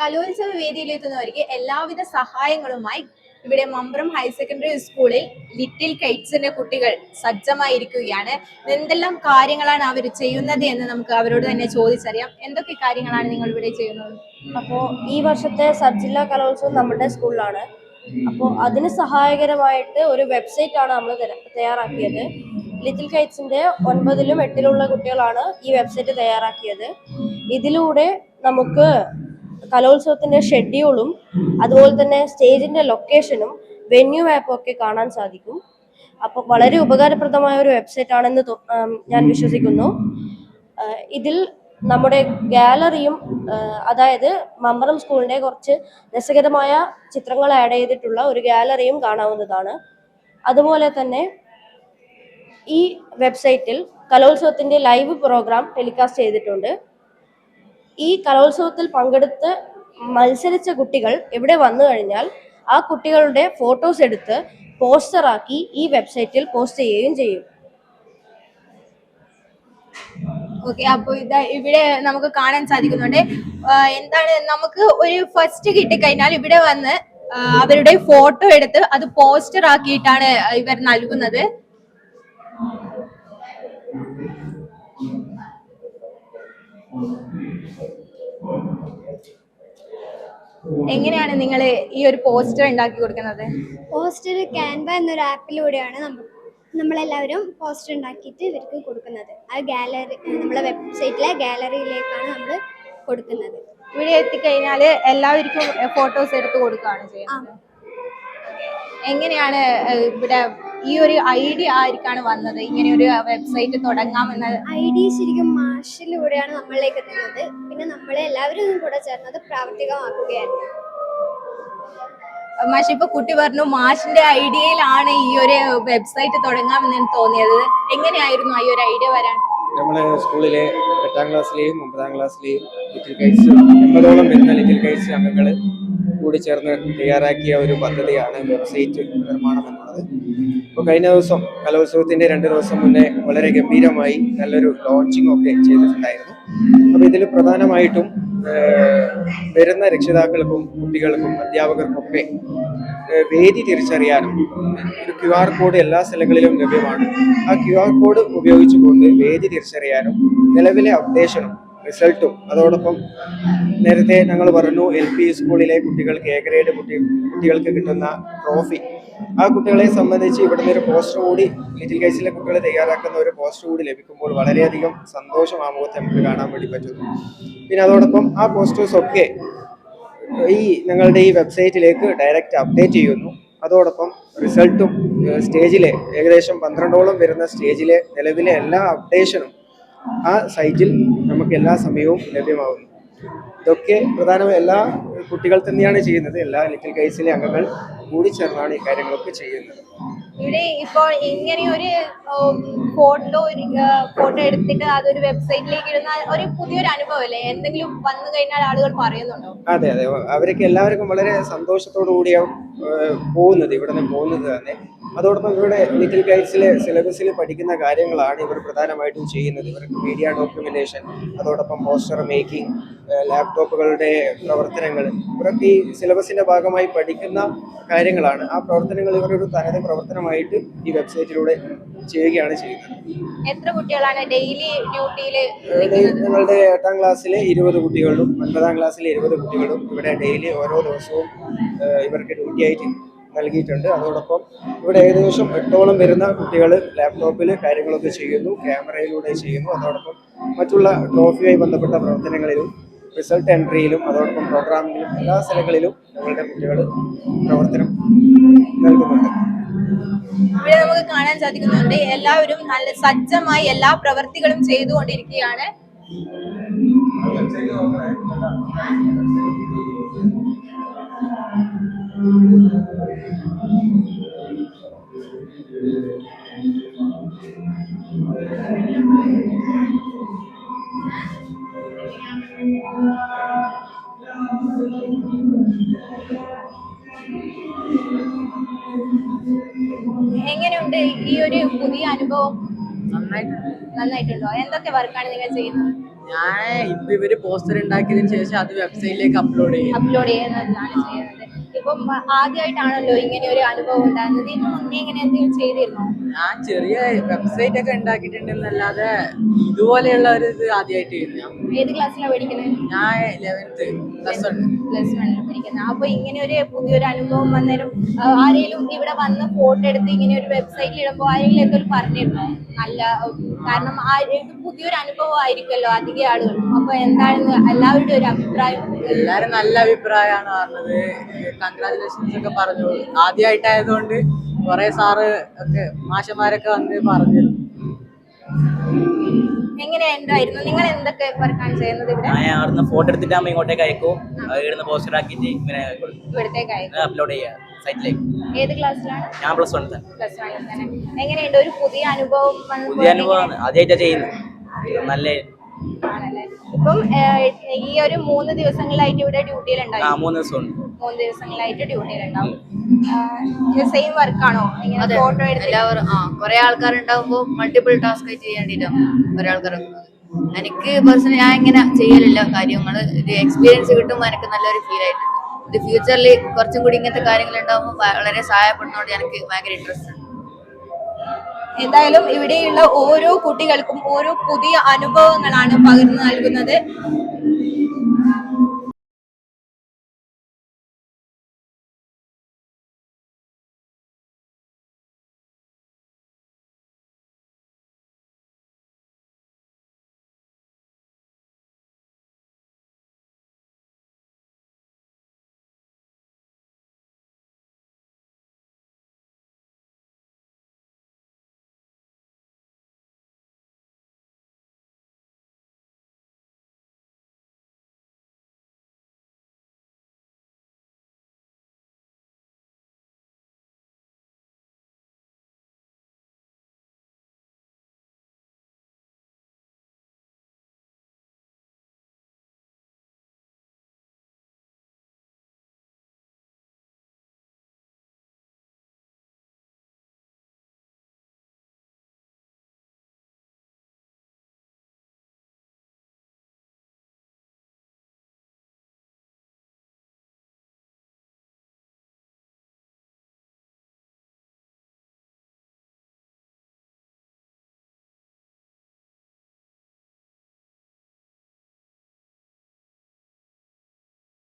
കലോത്സവ വേദിയിലെത്തുന്നവർക്ക് എല്ലാവിധ സഹായങ്ങളുമായി ഇവിടെ മമ്പ്രം ഹയർ സെക്കൻഡറി സ്കൂളിൽ ലിറ്റിൽ കൈറ്റ്സിന്റെ കുട്ടികൾ സജ്ജമായിരിക്കുകയാണ്. എന്തെല്ലാം കാര്യങ്ങളാണ് അവർ ചെയ്യുന്നത് എന്ന് നമുക്ക് അവരോട് തന്നെ ചോദിച്ചറിയാം. എന്തൊക്കെ കാര്യങ്ങളാണ് നിങ്ങൾ ഇവിടെ ചെയ്യുന്നത്? അപ്പോൾ ഈ വർഷത്തെ സബ് ജില്ലാ കലോത്സവം നമ്മുടെ സ്കൂളിലാണ് അപ്പോൾ അതിന് സഹായകരമായിട്ട് ഒരു വെബ്സൈറ്റ് ആണ് നമ്മൾ തയ്യാറാക്കിയത്. ലിറ്റിൽ കൈറ്റ്സിന്റെ ഒൻപതിലും എട്ടിലുള്ള കുട്ടികളാണ് ഈ വെബ്സൈറ്റ് തയ്യാറാക്കിയത്. ഇതിലൂടെ നമുക്ക് കലോത്സവത്തിന്റെ ഷെഡ്യൂളും അതുപോലെ തന്നെ സ്റ്റേജിന്റെ ലൊക്കേഷനും വെന്യൂ ആപ്പും ഒക്കെ കാണാൻ സാധിക്കും. അപ്പോൾ വളരെ ഉപകാരപ്രദമായ ഒരു വെബ്സൈറ്റ് ആണെന്ന് ഞാൻ വിശ്വസിക്കുന്നു. ഇതിൽ നമ്മുടെ ഗാലറിയും അതായത് മമ്പറം സ്കൂളിന്റെ കുറച്ച് രസകരമായ ചിത്രങ്ങൾ ആഡ് ചെയ്തിട്ടുള്ള ഒരു ഗാലറിയും കാണാവുന്നതാണ്. അതുപോലെ തന്നെ ഈ വെബ്സൈറ്റിൽ കലോത്സവത്തിന്റെ ലൈവ് പ്രോഗ്രാം ടെലികാസ്റ്റ് ചെയ്തിട്ടുണ്ട്. ഈ കലോത്സവത്തിൽ പങ്കെടുത്ത് മത്സരിച്ച കുട്ടികൾ ഇവിടെ വന്നു കഴിഞ്ഞാൽ ആ കുട്ടികളുടെ ഫോട്ടോസ് എടുത്ത് പോസ്റ്ററാക്കി ഈ വെബ്സൈറ്റിൽ പോസ്റ്റ് ചെയ്യുകയും ചെയ്യും. ഓക്കെ അപ്പോൾ ഇത് ഇവിടെ നമുക്ക് കാണാൻ സാധിക്കുന്നുണ്ട്. എന്താണ് നമുക്ക് ഒരു ഫസ്റ്റ് കിട്ടിക്കഴിഞ്ഞാൽ ഇവിടെ വന്ന് അവരുടെ ഫോട്ടോ എടുത്ത് അത് പോസ്റ്റർ ആക്കിയിട്ടാണ് ഇവർ നൽകുന്നത്. എങ്ങനെയാണ് നിങ്ങൾ ഈ ഒരു പോസ്റ്റർ ഉണ്ടാക്കി കൊടുക്കുന്നത്? പോസ്റ്റർ ക്യാൻവ എന്നൊരു ആപ്പിലൂടെയാണ് നമ്മൾ നമ്മളെല്ലാവരും പോസ്റ്റർ ഉണ്ടാക്കിയിട്ട് ഇവർക്ക് കൊടുക്കുന്നത്. ആ ഗാലറി നമ്മളെ വെബ്സൈറ്റിലെ ഗാലറിയിലേക്കാണ് നമ്മൾ കൊടുക്കുന്നത്. ഇവിടെ എത്തിക്കഴിഞ്ഞാൽ എല്ലാവർക്കും ഫോട്ടോസ് എടുത്ത് കൊടുക്കുകയാണ് ചെയ്യുന്നത്. എങ്ങനെയാണ് ഇവിടെ ഈ ഒരു ഐഡിയ ആർക്കാണ് വന്നത്? ഇങ്ങനെ ഒരു വെബ്സൈറ്റ് തുടങ്ങാമെന്ന. ഐഡിയ ശരിക്കും ശരിക്കും മാഷിലൂടെയാണ് നമ്മളിലേക്ക് എത്തുന്നത്. പിന്നെ നമ്മളെ എല്ലാവരും കൂടെ ചേർന്നത് പ്രാവർത്തികമാക്കുകയാണ്. മാഷി ഇപ്പൊ കുട്ടി പറഞ്ഞു മാഷിന്റെ ഐഡിയയിലാണ് ഈ ഒരു വെബ്സൈറ്റ് തുടങ്ങാമെന്ന് തോന്നിയത്. എങ്ങനെയായിരുന്നു ഈ ഒരു ഐഡിയ വരാൻ? നമ്മുടെ സ്കൂളിലെ എട്ടാം ക്ലാസ്സിലെയും ഒമ്പതാം ക്ലാസ്സിലെയും ലിറ്റിൽ കൈറ്റ്സ് എൺപതോളം വരുന്ന ലിറ്റിൽ കൈറ്റ്സ് അംഗങ്ങൾ കൂടി ചേർന്ന് തയ്യാറാക്കിയ ഒരു പദ്ധതിയാണ് വെബ്സൈറ്റ് നിർമ്മാണം എന്നുള്ളത് അപ്പോൾ കഴിഞ്ഞ ദിവസം കലോത്സവത്തിന്റെ രണ്ട് ദിവസം മുന്നേ വളരെ ഗംഭീരമായി നല്ലൊരു ലോഞ്ചിങ് ഒക്കെ ചെയ്തിട്ടുണ്ടായിരുന്നു. അപ്പോൾ ഇതിൽ പ്രധാനമായിട്ടും വരുന്ന രക്ഷിതാക്കൾക്കും കുട്ടികൾക്കും അധ്യാപകർക്കൊക്കെ വേദി തിരിച്ചറിയാനും ഒരു ക്യു ആർ കോഡ് എല്ലാ സ്ഥലങ്ങളിലും ലഭ്യമാണ്. ആ ക്യു ആർ കോഡ് ഉപയോഗിച്ചുകൊണ്ട് വേദി തിരിച്ചറിയാനും നിലവിലെ അപ്ഡേഷനും റിസൾട്ടും അതോടൊപ്പം നേരത്തെ ഞങ്ങൾ പറഞ്ഞു എൽ പി സ്കൂളിലെ കുട്ടികൾക്ക് എ ഗ്രേഡ് കുട്ടി കുട്ടികൾക്ക് കിട്ടുന്ന ട്രോഫി ആ കുട്ടികളെ സംബന്ധിച്ച് ഇവിടുന്ന് ഒരു പോസ്റ്റർ കൂടി ലിറ്റിൽ കേസിലെ കുട്ടികളെ തയ്യാറാക്കുന്ന ഒരു പോസ്റ്റർ കൂടി ലഭിക്കുമ്പോൾ വളരെയധികം സന്തോഷം ആ മുഖത്ത് നമുക്ക് കാണാൻ വേണ്ടി പറ്റുന്നു. പിന്നെ അതോടൊപ്പം ആ പോസ്റ്റേഴ്സ് ഒക്കെ ഈ ഞങ്ങളുടെ ഈ വെബ്സൈറ്റിലേക്ക് ഡയറക്റ്റ് അപ്ഡേറ്റ് ചെയ്യുന്നു. അതോടൊപ്പം റിസൾട്ടും സ്റ്റേജിലെ ഏകദേശം പന്ത്രണ്ടോളം വരുന്ന സ്റ്റേജിലെ നിലവിലെ എല്ലാ അപ്ഡേഷനും ആ സൈറ്റിൽ നമുക്ക് എല്ലാ സമയവും ലഭ്യമാകുന്നു. ഇതൊക്കെ പ്രധാനമായി എല്ലാ കുട്ടികൾ തന്നെയാണ് ചെയ്യുന്നത്. എല്ലാ ലിറ്റിൽ കൈസിലെ അംഗങ്ങൾ കൂടി ചേർന്നാണ് ഈ കാര്യങ്ങളൊക്കെ ചെയ്യുന്നത്. ഇവിടെ ഇപ്പോൾ ഇങ്ങനെ ഒരു ഫോട്ടോ ഒരു ഫോട്ടോ എടുത്തിട്ട് അതൊരു വെബ്സൈറ്റിലേക്ക് ഇടുന്ന ഒരു പുതിയൊരു അനുഭവമല്ലേ? എന്തെങ്കിലും വന്നു കഴിഞ്ഞാൽ ആളുകൾ പറയുന്നുണ്ടോ? അതെ അതെ. അവരൊക്കെ എല്ലാവർക്കും വളരെ സന്തോഷത്തോടു കൂടിയാണ് പോകുന്നത്. ഇവിടെ നിന്ന് പോകുന്നത് തന്നെ. അതോടൊപ്പം ഇവിടെ ലിറ്റിൽ ഗൈഡ്സിലെ സിലബസിൽ പഠിക്കുന്ന കാര്യങ്ങളാണ് ഇവർ പ്രധാനമായിട്ടും ചെയ്യുന്നത്. ഇവർക്ക് മീഡിയ ഡോക്യുമെന്റേഷൻ അതോടൊപ്പം പോസ്റ്റർ മേക്കിംഗ് ലാപ്ടോപ്പുകളുടെ പ്രവർത്തനങ്ങൾ ഇവരൊക്കെ ഈ സിലബസിന്റെ ഭാഗമായി പഠിക്കുന്ന കാര്യങ്ങളാണ്. ആ പ്രവർത്തനങ്ങൾ ഇവരൊരു തനത് പ്രവർത്തനമായിട്ട് ഈ വെബ്സൈറ്റിലൂടെ ചെയ്യുകയാണ് ചെയ്യുന്നത്. എത്ര കുട്ടികളാണ് ഡെയിലി ഡ്യൂട്ടിയിൽ ഞങ്ങളുടെ എട്ടാം ക്ലാസ്സിലെ ഇരുപത് കുട്ടികളും ഒൻപതാം ക്ലാസ്സിലെ ഇരുപത് കുട്ടികളും ഇവിടെ ഡെയിലി ഓരോ ദിവസവും ഇവർക്ക് ഡ്യൂട്ടി ആയിട്ട് നൽകിയിട്ടുണ്ട്. അതോടൊപ്പം ഇവിടെ ഏകദേശം എട്ടോളം വരുന്ന കുട്ടികൾ ലാപ്ടോപ്പിൽ കാര്യങ്ങളൊക്കെ ചെയ്യുന്നു ക്യാമറയിലൂടെ ചെയ്യുന്നു. അതോടൊപ്പം മറ്റുള്ള ട്രോഫിയുമായി ബന്ധപ്പെട്ട പ്രവർത്തനങ്ങളിലും റിസൾട്ട് എൻട്രിയിലും അതോടൊപ്പം പ്രോഗ്രാമിങ്ങിലും എല്ലാ സ്ഥലങ്ങളിലും ഞങ്ങളുടെ കുട്ടികൾ പ്രവർത്തനം നൽകുന്നുണ്ട്. ഇവിടെ നമുക്ക് കാണാൻ സാധിക്കുന്നുണ്ട്. എല്ലാവരും നല്ല സജ്ജമായി എല്ലാ പ്രവർത്തികളും ചെയ്തുകൊണ്ടിരിക്കുകയാണ്. എങ്ങനെയുണ്ട് ഈ ഒരു പുതിയ അനുഭവം? നന്നായിട്ടുണ്ടോ. എന്തൊക്കെ വർക്കാണ് നിങ്ങൾ ചെയ്യുന്നത്? ഞാൻ ഇപ്പൊ ഇവർ പോസ്റ്റർ ഉണ്ടാക്കിയതിനു ശേഷം അത് വെബ്സൈറ്റിലേക്ക് അപ്ലോഡ് ചെയ്യും അപ്ലോഡ് ചെയ്യുന്നതാണ് ചെയ്യുന്നത്. ഇപ്പം ആദ്യമായിട്ടാണല്ലോ ഇങ്ങനെ ഒരു അനുഭവം ഉണ്ടായിരുന്നത്. ഇതിന് മുന്നേ ഇങ്ങനെ എന്തെങ്കിലും ചെയ്തിരുന്നോ? ഞാൻ ചെറിയ വെബ്സൈറ്റ് ഒക്കെ ഉണ്ടാക്കിയിട്ടുണ്ടെന്നല്ലാതെ ഇതുപോലെയുള്ള ഒരു ഇത് ആദ്യമായിട്ട് ചെയ്യുന്നു. ഏത് ക്ലാസ്സിലാണ് പഠിക്കുന്നത്? ഞാൻ ലെവൻത്ത് പ്ലസ് വൺ പ്ലസ് വണ്ണിൽ പഠിക്കുന്നത്. അപ്പൊ ഇങ്ങനെ ഒരു പുതിയൊരു അനുഭവം വന്നേരം ആരെങ്കിലും ഇവിടെ വന്ന് ഫോട്ടോ എടുത്ത് ഇങ്ങനെ ഒരു വെബ്സൈറ്റിൽ ഇടുമ്പോൾ ആരെങ്കിലും എന്തെങ്കിലും പറഞ്ഞിരുന്നോ? നല്ല കാരണം ആ ഇത് പുതിയൊരു അനുഭവം ആയിരിക്കുമല്ലോ അധികം ആളുകളും അപ്പൊ എന്താണെന്ന് എല്ലാവരുടെ ഒരു അഭിപ്രായം? എല്ലാരും നല്ല അഭിപ്രായമാണ് പറഞ്ഞത്. കൺഗ്രാചുലേഷൻസ് ഒക്കെ പറഞ്ഞു. ആദ്യമായിട്ടായതുകൊണ്ട് കുറെ സാറ് ഒക്കെ മാഷന്മാരൊക്കെ വന്ന് പറഞ്ഞു. എങ്ങനെ നിങ്ങൾ എന്തൊക്കെ വർക്കാണ് ചെയ്യുന്നത് ഇവിടെ? ഞാൻ അവിടുന്ന് ഫോട്ടോ എടുത്തിട്ട് ആകുമ്പോൾ ഇങ്ങോട്ടേക്ക് അയക്കും. അത് ഇവിടുന്ന് പോസ്റ്റർ ആക്കിയിട്ട് ഇങ്ങനെ ഇവിടത്തേക്കായി അപ്ലോഡ് ചെയ്യാം സൈറ്റിലേക്ക് ഏത് ക്ലാസ്സിലാണ് ഞാൻ പ്ലസ് വൺ തന്നെ പ്ലസ് തന്നെ. എങ്ങനെയുണ്ട്? ഒരു പുതിയ അനുഭവം പുതിയ അനുഭവമാണ് ആദ്യമായിട്ടാണ് ചെയ്യുന്നത്. നല്ല ഇപ്പം ഈ ഒരു മൂന്ന് ദിവസങ്ങളായിട്ട് ഇവിടെ ഡ്യൂട്ടിയിലുണ്ടായിരുന്നു ആ മൂന്ന് ദിവസം ഉണ്ട്. മൂന്ന് ദിവസങ്ങളായിട്ട് ഡ്യൂട്ടിയിലുണ്ടാവും സെയിം വർക്കാണോ ഇങ്ങനെ ഫോട്ടോ എല്ലാവരും ആ കുറെ ആൾക്കാരുണ്ടാവുമ്പോൾ മൾട്ടിപ്പിൾ ടാസ്ക് ആയിട്ട് കുറെ ഒരാൾക്കാർ എനിക്ക് പേഴ്സണലി ഞാൻ ഇങ്ങനെ ചെയ്യലില്ല കാര്യങ്ങൾ ഇത് എക്സ്പീരിയൻസ് കിട്ടുമ്പോൾ എനിക്ക് നല്ലൊരു ഫീൽ ആയിട്ടുണ്ട്. ഇത് ഫ്യൂച്ചറിൽ കുറച്ചും കൂടി ഇങ്ങനത്തെ കാര്യങ്ങൾ ഉണ്ടാകുമ്പോൾ വളരെ സഹായപ്പെടുന്നതുകൊണ്ട് എനിക്ക് ഭയങ്കര ഇൻട്രസ്റ്റ് ഉണ്ട്. എന്തായാലും ഇവിടെയുള്ള ഓരോ കുട്ടികൾക്കും ഓരോ പുതിയ അനുഭവങ്ങളാണ് പകർന്നു നൽകുന്നത്.